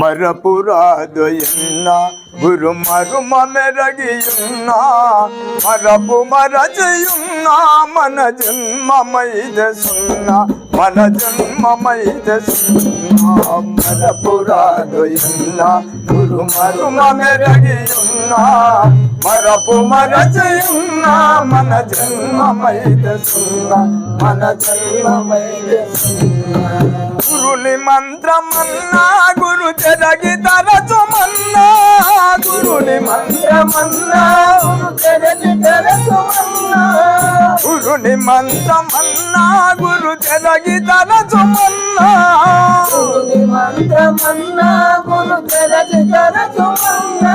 మరపురాదు ఎన్న గురు మరుమ మెరగియున్నా మరపు మరజయున్నా మన జన్మమైద సున్నా మన జన్మమైద సున్నా మరపురాదు ఎన్న గురు మరుమ మెరగియున్నా మరపు మరజయున్నా మన జన్మమైద సున్నా మన జన్మమైద సున్నా గురుని మంత్రమన్నా గురు జరగి తరచుమన్నా గురుని మంత్రమన్నా గురు జరగి తరచుమన్నా. గురుని మంత్రమన్నా గురు జరగి తరచుమన్నా. గురుని మంత్రమన్నా గురు జరగి తరచుమన్నా.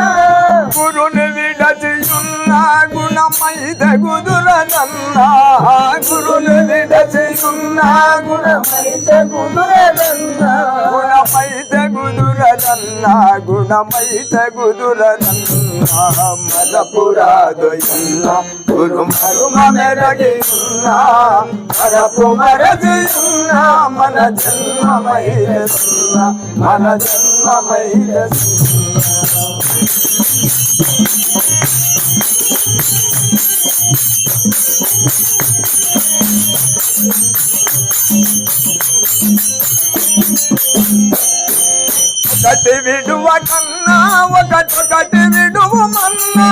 గురుని విడచియున్నా గుణమైద గుదురనన్నా గురుని విడచియున్నా గుణ మైత గురురదన్నా గుణమైత గుదురదన్నా గుణమైత గుదురదన్నా మరపురాదు గురు మరుమ మెరగిన్నా మరపు మరజిన్నా మన జన్మమైరసున్నా మన జన్మమైన Thank you. ఒకటి విడువ కన్నా ఒకటొకటి విడువు మన్నా.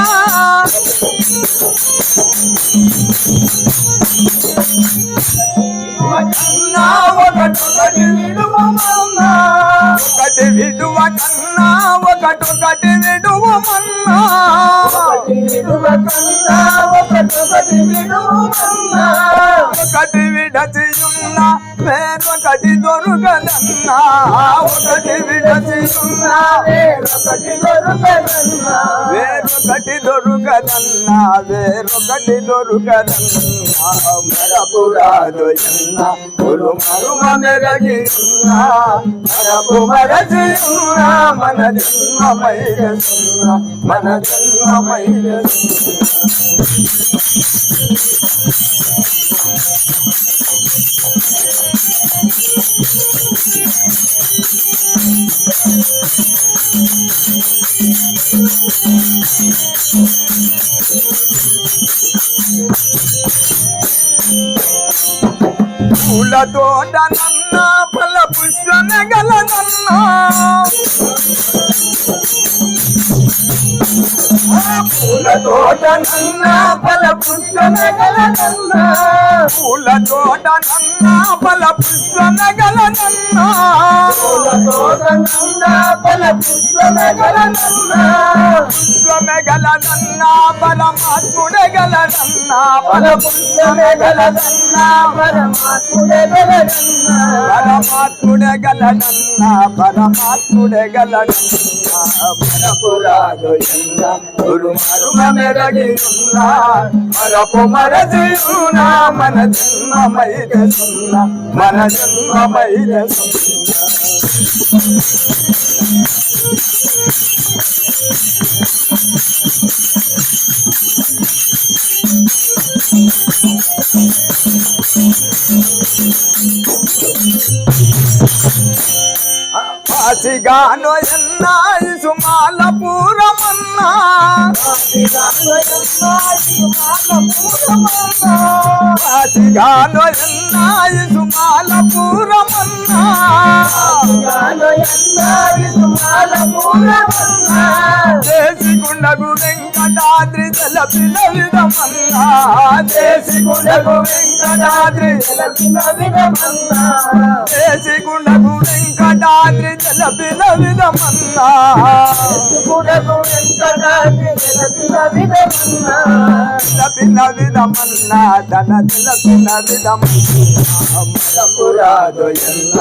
కన్నా ఒకటొకటి విడువ మన్నా. ఒకటి విడువ కన్నా ఒకటొకటి విడువ మన్నా. విడువ కన్నా ఒకటొకటి విడుమన్నా ఒకటి విడచియున్నా వేరొకటి దొరుకదన్నా ఒకటి విడచియున్నా వేరొకటి దొరకదన్నా వేరొకటి దొరుకదన్నా వేరొకటి దొరుకదన్నా మరపురాదు ఎన్న గురు మరుమ మరపు మరచియున్నా మన జన్మమైరసున్నా మన జన్మమైరసున్నా పూలతో నన్న ఫల పుష్ప పూలతోట నన్న. ఫల పుష్పనగలనన్నా పూలతోట నన్న ఫల పుష్పనగలనన్నా తోటనన్నా ఫల పుష్పనగలనన్నా పుష్పమెగలనన్నా పరమాత్ముడగలనన్నా ఫల ఫల పుష్పనగలనన్నా పరమాత్ముడెగలనన్నా పరమాత్ముడగలనన్నా పరమాత్ముడగలనన్నా పరపురాదు ఎన్న గురు మరుమ మెరగియున్నా మరపు మరజియున్నా మన జన్మమైద సున్నా మన జన్మమైద సున్నా పాసిగాను ఎన్నాయి సుమాల ఎన్నాయి దేశిగుండగు వెంకటాద్రి తలపిన విధమన్నా దేశిగుండగు వెంకటాద్రి దేశిగుండగు వెంకటాద్రి తలపిన విధమన్నా పిల్ల విధమన్నా తన పిల్ల పిల్ల విధమన్నాడు ఎన్న